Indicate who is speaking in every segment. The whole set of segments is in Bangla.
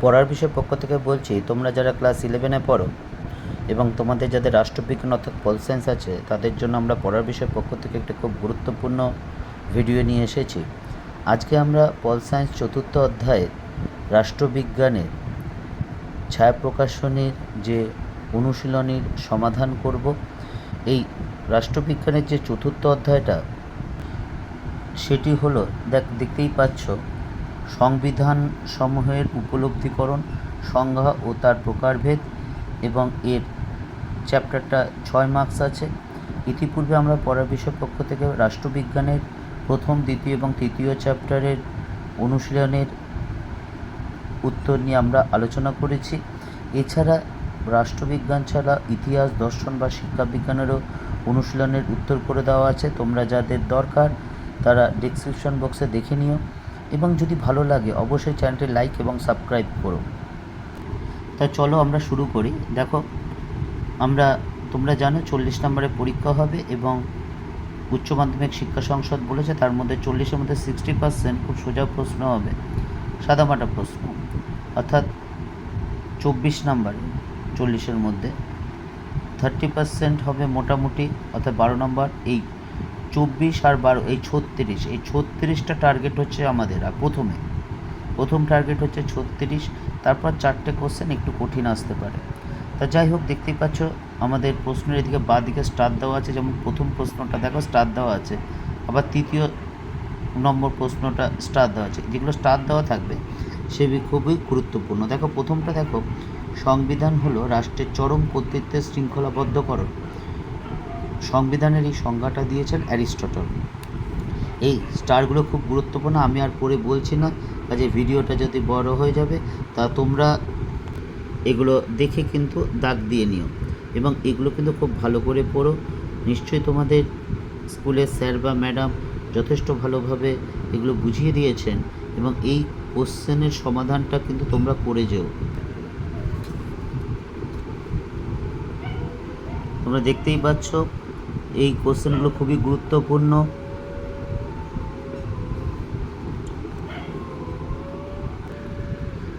Speaker 1: পড়ার বিষয় পক্ষ থেকে বলছি, তোমরা যারা ক্লাস ইলেভেনে পড়ো এবং তোমাদের যাদের রাষ্ট্রবিজ্ঞান অর্থাৎ পল সায়েন্স আছে, তাদের জন্য আমরা পড়ার বিষয় পক্ষ থেকে একটা খুব গুরুত্বপূর্ণ ভিডিও নিয়ে এসেছি। আজকে আমরা পল সায়েন্স চতুর্থ অধ্যায়ে রাষ্ট্রবিজ্ঞানের ছায়া প্রকাশনীর যে অনুশীলনীর সমাধান করব। এই রাষ্ট্রবিজ্ঞানের যে চতুর্থ অধ্যায়টা, সেটি হলো, দেখ, দেখতেই পাচ্ছ সংবিধান সমূহের উপলব্ধিকরণ, সংজ্ঞা ও তার প্রকারভেদ এবং এর চ্যাপ্টারটা ছয় মার্কস আছে। ইতিপূর্বে আমরা পড়ার বিষয় পক্ষ থেকে রাষ্ট্রবিজ্ঞানের প্রথম, দ্বিতীয় এবং তৃতীয় চ্যাপ্টারের অনুশীলনের উত্তর নিয়ে আমরা আলোচনা করেছি। এছাড়া রাষ্ট্রবিজ্ঞান ছাড়া ইতিহাস, দর্শন বা শিক্ষাবিজ্ঞানেরও অনুশীলনের উত্তর করে দেওয়া আছে। তোমরা যাদের দরকার, তারা ডিসক্রিপশন বক্সে দেখে নিও। এবং যদি ভালো লাগে, অবশ্যই চ্যানেলটি লাইক এবং সাবস্ক্রাইব করো। তা চলো আমরা শুরু করি। দেখো, আমরা, তোমরা জানো চল্লিশ নম্বরের পরীক্ষা হবে এবং উচ্চ মাধ্যমিক শিক্ষা সংসদ বলেছে, তার মধ্যে চল্লিশের মধ্যে সিক্সটি পার্সেন্ট খুব সোজা প্রশ্ন হবে, সাদামাটা প্রশ্ন। অর্থাৎ চব্বিশ নাম্বারে, চল্লিশের মধ্যে। থার্টি পার্সেন্ট হবে মোটামুটি, অর্থাৎ বারো নম্বর এই চব্বিশ আর বারো, এই ছত্রিশ। এই ছত্রিশটা টার্গেট হচ্ছে আমাদের। আর প্রথমে, প্রথম টার্গেট হচ্ছে ছত্রিশ, তারপর চারটে কোশ্চেন একটু কঠিন আসতে পারে। তা যাই হোক, দেখতেই পাচ্ছ, আমাদের প্রশ্নের এদিকে বাঁ দিকে স্টার দেওয়া আছে। যেমন প্রথম প্রশ্নটা, দেখো স্টার দেওয়া আছে। আবার তৃতীয় নম্বর প্রশ্নটা স্টার দেওয়া আছে। যেগুলো স্টার দেওয়া থাকবে, সেগুলি খুবই গুরুত্বপূর্ণ। দেখো, প্রথমটা দেখো, সংবিধান হলো রাষ্ট্রের চরম কর্তৃত্বের শৃঙ্খলাবদ্ধকরণ। সংবিধানের এই সংজ্ঞাটা দিয়েছেন অ্যারিস্টটল। এই স্টারগুলো খুব গুরুত্বপূর্ণ, আমি আর পরে বলছি না। কাজে ভিডিওটা যদি বড় হয়ে যাবে, তা তোমরা এগুলো দেখে কিন্তু দাগ দিয়ে নিও। এবং এগুলো কিন্তু খুব ভালো করে পড়ো। নিশ্চয়ই তোমাদের স্কুলের স্যার বা ম্যাডাম যথেষ্ট ভালোভাবে এগুলো বুঝিয়ে দিয়েছেন এবং এই কোশ্চেনের সমাধানটা কিন্তু তোমরা করে যেও। তোমরা দেখতেই পাচ্ছ এই কোশ্চেনগুলো খুবই গুরুত্বপূর্ণ।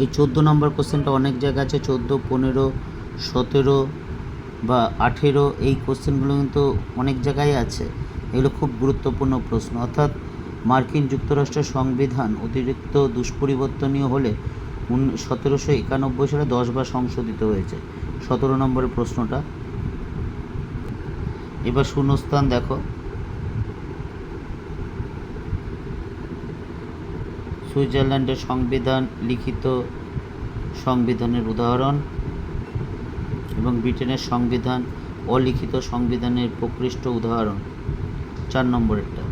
Speaker 1: এই চোদ্দ নম্বর কোশ্চেনটা অনেক জায়গা আছে, চোদ্দ, পনেরো, সতেরো বা আঠেরো, এই কোশ্চেনগুলো কিন্তু অনেক জায়গায় আছে। এগুলো খুব গুরুত্বপূর্ণ প্রশ্ন। অর্থাৎ মার্কিন যুক্তরাষ্ট্রের সংবিধান অতিরিক্ত দুষ্পরিবর্তনীয় হলে সতেরোশো একানব্বই সালে দশবার সংশোধিত হয়েছে। সতেরো নম্বরের প্রশ্নটা। এবার শূন্যস্থান দেখো। সুইজারল্যান্ডের সংবিধান, লিখিত সংবিধানের উদাহরণ এবং ব্রিটেনের সংবিধান, অলিখিত সংবিধানের প্রকৃষ্ট উদাহরণ। চার নম্বরেরটা।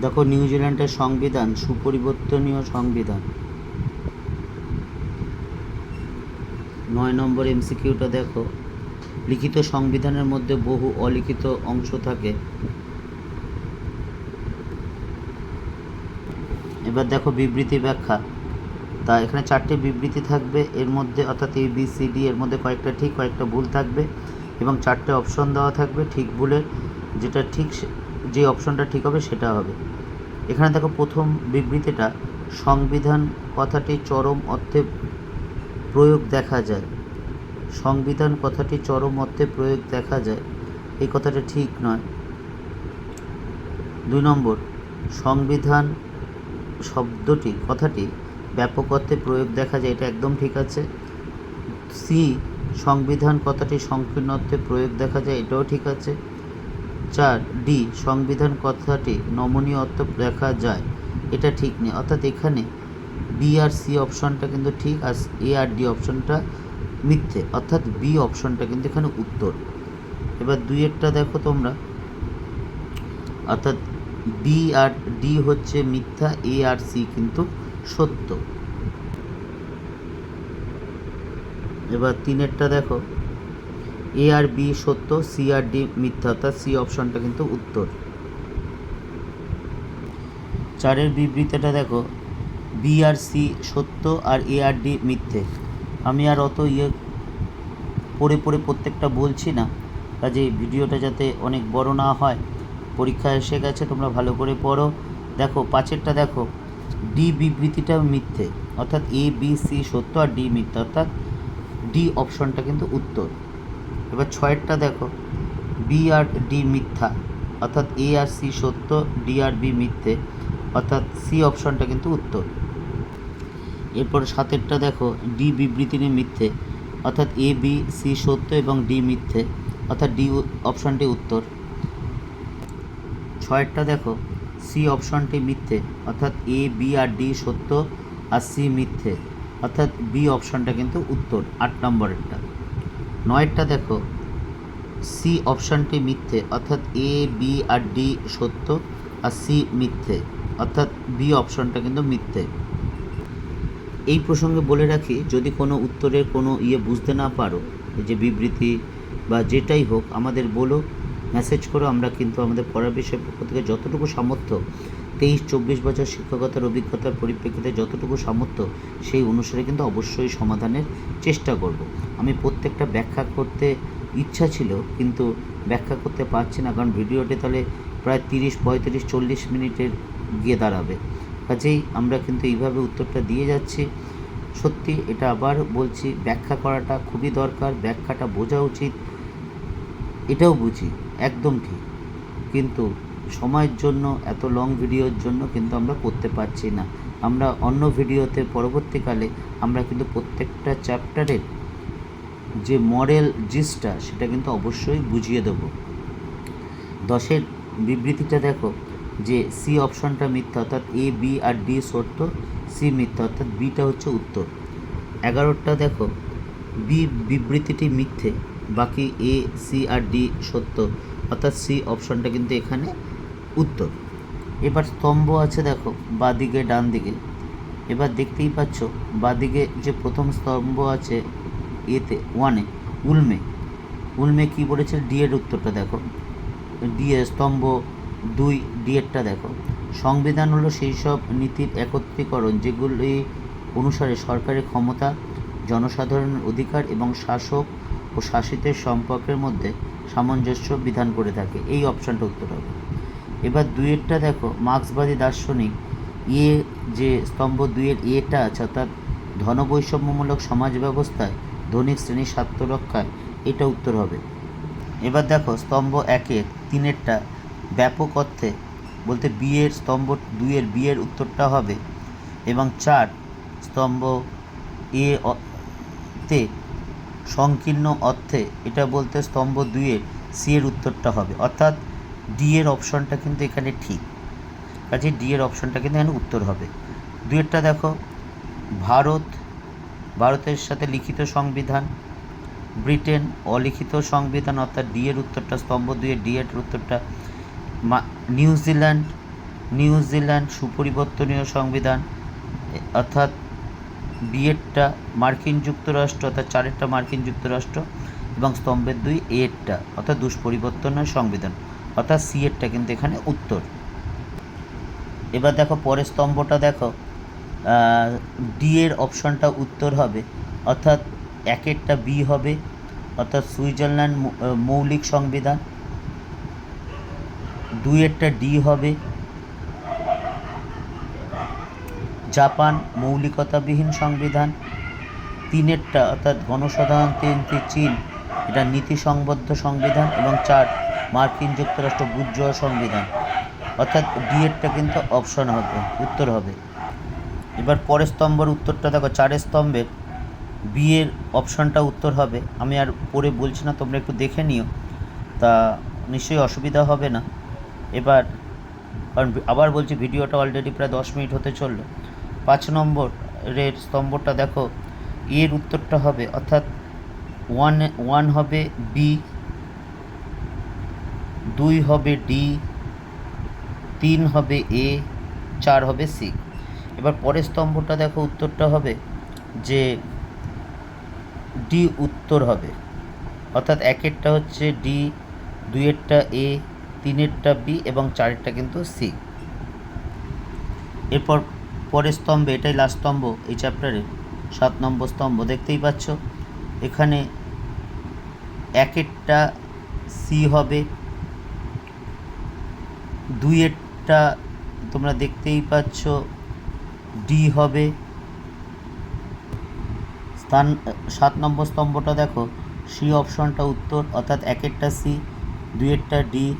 Speaker 1: দেখো নিউজিল্যান্ডের সংবিধান, সুপরিবর্তনীয় সংবিধান। নয় নম্বর এমসিকিউটা দেখো। লিখিত সংবিধানের মধ্যে বহু অলিখিত অংশ থাকে। এবার দেখো, বিবৃতি ব্যাখ্যা। তা এখানে চারটে বিবৃতি থাকবে। এর মধ্যে অর্থাৎ এ বি সি ডি এর মধ্যে কয়েকটা ঠিক, কয়েকটা ভুল থাকবে এবং চারটে অপশন দেওয়া থাকবে। ঠিক ভুলের যেটা ঠিক যে অপশনটা ঠিক হবে সেটা হবে। এখানে দেখো প্রথম বিবৃতিটা, সংবিধান কথাটি চরম অর্থে প্রয়োগ দেখা যায়। সংবিধান কথাটি চরম অর্থে প্রয়োগ দেখা যায়। এই কথাটা ঠিক নয়। দুই নম্বর, সংবিধান শব্দটি, কথাটি ব্যাপক অর্থে প্রয়োগ দেখা যায়, এটা একদম ঠিক আছে। সি, সংবিধান কথাটি সংকীর্ণ অর্থে প্রয়োগ দেখা যায়, এটাও ঠিক আছে। চার ডি সংবিধান কথাটি নমনীয় অর্থ দেখা যায়। এটা ঠিক নেই। অর্থাৎ এখানে বি আর সি অপশনটা কিন্তু ঠিক আর এ আর ডি অপশনটা মিথ্যে। অর্থাৎ বি অপশনটা কিন্তু এখানে উত্তর। এবার দুইয়েরটা দেখো তোমরা। অর্থাৎ বি আর ডি হচ্ছে মিথ্যা, এ আর সি কিন্তু সত্য। এবার তিনেরটা দেখো। এ আর বি সত্য সি আর ডি মিথ্যা, অর্থাৎ সি অপশনটা কিন্তু উত্তর। চারের বিবৃতিটা দেখো। বি আর সি সত্য আর এ আর ডি মিথ্যে। আমি আর অত ইয়ে পড়ে পড়ে প্রত্যেকটা বলছি না। কাজে ভিডিওটা যাতে অনেক বড় না হয়, পরীক্ষা এসে গেছে, তোমরা ভালো করে পড়ো। দেখো, পাঁচেরটা দেখো। ডি বিবৃতিটা মিথ্যে, অর্থাৎ এ বি সি সত্য আর ডি মিথ্যে, অর্থাৎ ডি অপশনটা কিন্তু উত্তর। এবার ছয়েরটা দেখো। বি আর ডি মিথ্যা, অর্থাৎ এ আর সি সত্য ডি আর বি মিথ্যে, অর্থাৎ সি অপশনটা কিন্তু উত্তর। এরপর সাতেরটা দেখো ডি বিবৃতি নিয়ে মিথ্যে, অর্থাৎ এ বি সি সত্য এবং ডি মিথ্যে, অর্থাৎ ডি অপশনটি উত্তর। ছয়েরটা দেখো সি অপশনটি মিথ্যে, অর্থাৎ এ বি আর ডি সত্য, আর সি মিথ্যে, অর্থাৎ বি অপশনটা কিন্তু উত্তর, আট নম্বরেরটা। নয়েরটা দেখো। সি অপশানটি মিথ্যে, অর্থাৎ এ বি আর ডি সত্য আর সি মিথ্যে, অর্থাৎ বি অপশনটা কিন্তু মিথ্যে। এই প্রসঙ্গে বলে রাখি, যদি কোনো উত্তরের কোনো ইয়ে বুঝতে না পারো যে বিবৃতি বা যেটাই হোক, আমাদের বলো মেসেজ করো, আমরা কিন্তু আমাদের পড়ার বিষয়ের পক্ষ থেকে যতটুকু সামর্থ্য তেইশ, চব্বিশ বছর শিক্ষকতার অভিজ্ঞতার পরিপ্রেক্ষিতে যতটুকু সামর্থ্য, সেই অনুসারে কিন্তু অবশ্যই সমাধানের চেষ্টা করব। আমি প্রত্যেকটা ব্যাখ্যা করতে ইচ্ছা ছিল, কিন্তু ব্যাখ্যা করতে পারছি না, কারণ ভিডিওটি তাহলে প্রায় তিরিশ, পঁয়ত্রিশ, চল্লিশ মিনিটের গিয়ে দাঁড়াবে। কাজেই আমরা কিন্তু এইভাবে উত্তরটা দিয়ে যাচ্ছি। সত্যি এটা আবার বলছি, ব্যাখ্যা করাটা খুবই দরকার, ব্যাখ্যাটা বোঝা উচিত। এটাও বুঝি, একদম ঠিক। কিন্তু সময়ের জন্য, এত লং ভিডিওর জন্য কিন্তু আমরা করতে পারছি না। আমরা অন্য ভিডিওতে পরবর্তীকালে আমরা কিন্তু প্রত্যেকটা চ্যাপ্টারের যে মডেল জিসটা সেটা কিন্তু অবশ্যই বুঝিয়ে দেবো। দশের বিবৃতিটা দেখো যে সি অপশনটা মিথ্যা, অর্থাৎ এ বি আর ডি সত্য সি মিথ্যা, অর্থাৎ বিটা হচ্ছে উত্তর। এগারোটা দেখো বি বিবৃতিটি মিথ্যে, বাকি এ সি আর ডি সত্য, অর্থাৎ সি অপশনটা কিন্তু এখানে উত্তর। এবার স্তম্ভ আছে দেখো, বাদিকে ডান দিকে এবার দেখতেই পাচ্ছ, বাদিকে যে প্রথম স্তম্ভ আছে, এতে ওয়ানে, উলমে। উলমে কী বলেছে? ডি এর উত্তরটা দেখো। ডি স্তম্ভ, দুই, ডি এরটা দেখো। সংবিধান হলো সেই সব নীতির একত্রীকরণ যেগুলি অনুসারে সরকারি ক্ষমতা, জনসাধারণের অধিকার এবং শাসক ও শাসিতের সম্পর্কের মধ্যে সামঞ্জস্য বিধান করে থাকে। এই অপশানটা উত্তর হবে। এবার দুইয়েরটা দেখো, মার্ক্সবাদী দার্শনিক। এ যে স্তম্ভ দুইয়ের, এটা আছে, অর্থাৎ ধনবৈষম্যমূলক সমাজ ব্যবস্থায় ধনিক শ্রেণির স্বার্থ রক্ষায়, এটা উত্তর হবে। এবার দেখো, স্তম্ভ একের, তিনেরটা ব্যাপক অর্থে বলতে বিয়ের স্তম্ভ, দুইয়ের বিয়ের উত্তরটা হবে। এবং চার, স্তম্ভ এ তে সংকীর্ণ অর্থে, এটা বলতে স্তম্ভ দুইয়ের, সি এর উত্তরটা হবে। অর্থাৎ ডি এর অপশনটা কিন্তু এখানে ঠিক। কাজে ডি এর অপশনটা কিন্তু এখানে উত্তর হবে। দুয়েরটা দেখো। ভারত, ভারতের সাথে লিখিত সংবিধান। ব্রিটেন, অলিখিত সংবিধান, অর্থাৎ ডি এর উত্তরটা স্তম্ভ দুইয়ের ডি এর উত্তরটা। নিউজিল্যান্ড নিউজিল্যান্ড সুপরিবর্তনীয় সংবিধান। অর্থাৎ বিএডটা মার্কিন যুক্তরাষ্ট্র, অর্থাৎ চারেরটা মার্কিন যুক্তরাষ্ট্র এবং স্তম্ভের দুই এরটা, অর্থাৎ দুষ্পরিবর্তনের সংবিধান। অর্থাৎ সি এরটা কিন্তু এখানে উত্তর। এবার দেখো পরের স্তম্ভটা দেখো। ডি এর অপশনটা উত্তর হবে, অর্থাৎ একেরটা বি হবে, অর্থাৎ সুইজারল্যান্ড মৌলিক সংবিধান। দুইয়েরটা ডি হবে। জাপান মৌলিকতাবিহীন সংবিধান। তিনেরটা অর্থাৎ গণসাধারণতন্ত্রী চীন এটা নীতি সংবদ্ধ সংবিধান এবং চার মার্কিন যুক্তরাষ্ট্র বুর্জোয়া সংবিধান। অর্থাৎ ডিএডটা কিন্তু অপশন হবে, উত্তর হবে। এবার পরের স্তম্ভের উত্তরটা দেখো, চারের স্তম্ভের বিয়ের অপশনটা উত্তর হবে। আমি আর পড়ে বলছি না, তোমরা একটু দেখে নিও। তা নিশ্চয়ই অসুবিধা হবে না। এবার, কারণ আবার বলছি ভিডিওটা অলরেডি প্রায় দশ মিনিট হতে চলল। পাঁচ নম্বরের স্তম্ভটা দেখো, এর উত্তরটা হবে, অর্থাৎ ওয়ান ওয়ান হবে বি দুই হবে ডি, তিন হবে এ, চার হবে সি। এবার পরের স্তম্ভটা দেখো, উত্তরটা হবে যে ডি উত্তর হবে। অর্থাৎ একেরটা হচ্ছে ডি, দুইয়েরটা এ, তিনেরটা বি এবং চারেরটা কিন্তু সি। এরপর পরের স্তম্ভে, এটাই লাস্ট স্তম্ভ এই চ্যাপ্টারের সাত নম্বর স্তম্ভ, দেখতেই পাচ্ছ? এখানে একেরটা সি হবে দুইয়েরটা তোমরা দেখতেই পাচ্ছ। ডি হবে। স্থান, সাত নম্বর স্তম্ভটা দেখো। সি অপশনটা উত্তর, অর্থাৎ একেরটা সি, দুইয়েরটা ডি,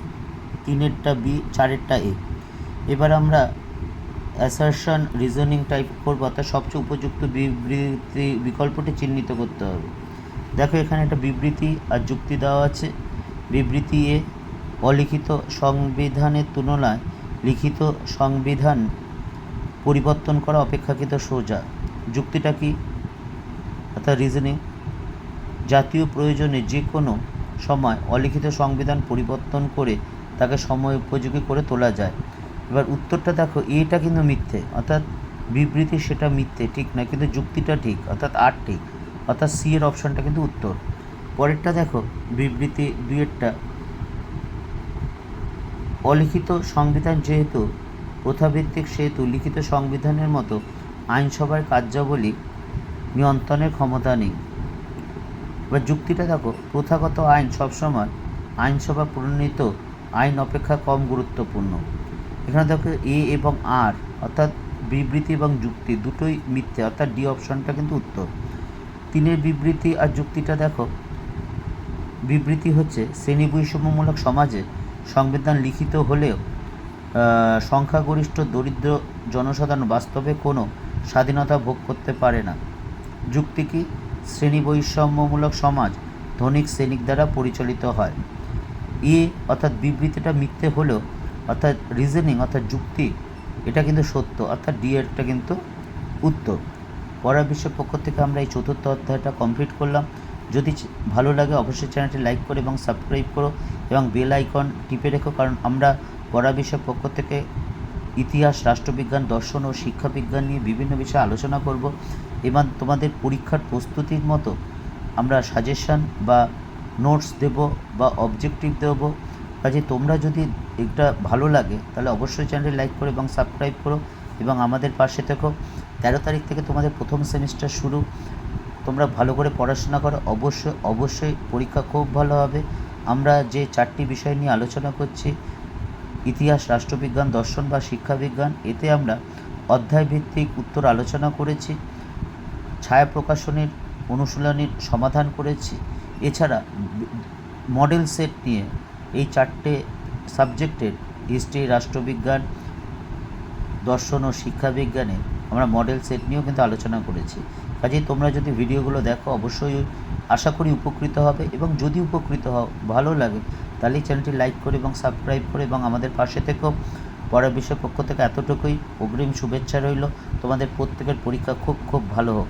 Speaker 1: তিনেরটা বি, চারেরটা এ। এবার আমরা অ্যাসারশন রিজনিং টাইপ করব, অর্থাৎ সবচেয়ে উপযুক্ত বিবৃতি, বিকল্পটি চিহ্নিত করতে হবে। দেখো এখানে একটা বিবৃতি আর যুক্তি দেওয়া আছে। বিবৃতি এ অলিখিত সংবিধানের তুলনায় লিখিত সংবিধান পরিবর্তন করা অপেক্ষাকৃত সোজা। যুক্তিটা কি? অর্থাৎ রিজনিং জাতীয় প্রয়োজনে যে কোনো সময় অলিখিত সংবিধান পরিবর্তন করে তাকে সময় উপযোগী করে তোলা যায়। এবার উত্তরটা দেখো, এটা কিন্তু মিথ্যে, অর্থাৎ বিবৃতি সেটা মিথ্যে, ঠিক না, কিন্তু যুক্তিটা ঠিক, অর্থাৎ আর ঠিক, অর্থাৎ সি এর অপশানটা কিন্তু উত্তর। পরেরটা দেখো, বিবৃতি দুইয়েরটা অলিখিত সংবিধান যেহেতু, প্রথাভিত্তিক সেহেতু লিখিত সংবিধানের মতো আইনসভার কার্যাবলী নিয়ন্ত্রণের ক্ষমতা নেই। এবার যুক্তিটা দেখো, প্রথাগত আইন সবসময় আইনসভা প্রণীত আইন অপেক্ষা কম গুরুত্বপূর্ণ। এখানে দেখো এ এবং আর, অর্থাৎ বিবৃতি এবং যুক্তি দুটোই মিথ্যে, অর্থাৎ ডি অপশনটা কিন্তু উত্তর। তিনের বিবৃতি আর যুক্তিটা দেখো, বিবৃতি হচ্ছে শ্রেণি বৈষম্যমূলক সমাজে সংবিধান লিখিত হলেও সংখ্যাগরিষ্ঠ দরিদ্র জনসাধারণ বাস্তবে কোনো স্বাধীনতা ভোগ করতে পারে না। যুক্তি কি? শ্রেণি বৈষম্যমূলক সমাজ ধনিক শ্রেণিক দ্বারা পরিচালিত হয়। এ অর্থাৎ বিবৃতিটা মিথ্যে হলেও, অর্থাৎ রিজনিং অর্থাৎ যুক্তি, এটা কিন্তু সত্য, অর্থাৎ ডি এরটা কিন্তু উত্তর। পড়ার বিশ্বের পক্ষ থেকে আমরা এই চতুর্থ অধ্যায়টা কমপ্লিট করলাম। যদি ভালো লাগে অবশ্যই চ্যানেলটি লাইক করো এবং সাবস্ক্রাইব করো এবং বেল আইকন টিপে রেখো, কারণ আমরা পড়া বিশ্বের পক্ষ থেকে ইতিহাস, রাষ্ট্রবিজ্ঞান, দর্শন ও শিক্ষাবিজ্ঞান নিয়ে বিভিন্ন বিষয়ে আলোচনা করব। এবং তোমাদের পরীক্ষার প্রস্তুতির মতো আমরা সাজেশন বা নোটস দেব বা অবজেক্টিভ দেবো। কাজে তোমরা যদি এটা ভালো লাগে, তাহলে অবশ্যই চ্যানেলটি লাইক করো এবং সাবস্ক্রাইব করো। এবং আমাদের পাশে থেকো। তেরো তারিখ থেকে তোমাদের প্রথম সেমিস্টার শুরু। তোমরা ভালো করে পড়াশোনা করো। অবশ্যই অবশ্যই পরীক্ষা খুব ভালো হবে। আমরা যে চারটি বিষয় নিয়ে আলোচনা করছি, ইতিহাস, রাষ্ট্রবিজ্ঞান, দর্শন বা শিক্ষাবিজ্ঞান, এতে আমরা অধ্যায়ভিত্তিক উত্তর আলোচনা করেছি, ছায়া প্রকাশনের অনুশীলনীর সমাধান করেছি। এছাড়া মডেল সেট নিয়ে এই চারটে সাবজেক্টের হিস্ট্রি, রাষ্ট্রবিজ্ঞান, দর্শন ও শিক্ষাবিজ্ঞানে আমরা মডেল সেট নিয়েও কিন্তু আলোচনা করেছি। কাজেই তোমরা যদি ভিডিওগুলো দেখো, অবশ্যই আশা করি উপকৃত হবে এবং যদি উপকৃত হও, ভালো লাগে তাহলে চ্যানেলটি লাইক করে এবং সাবস্ক্রাইব করে এবং আমাদের পাশে থেকেও পড়ার বিষয় পক্ষ থেকে এতটুকুই। অগ্রিম শুভেচ্ছা রইল। তোমাদের প্রত্যেকের পরীক্ষা খুব খুব ভালো হোক।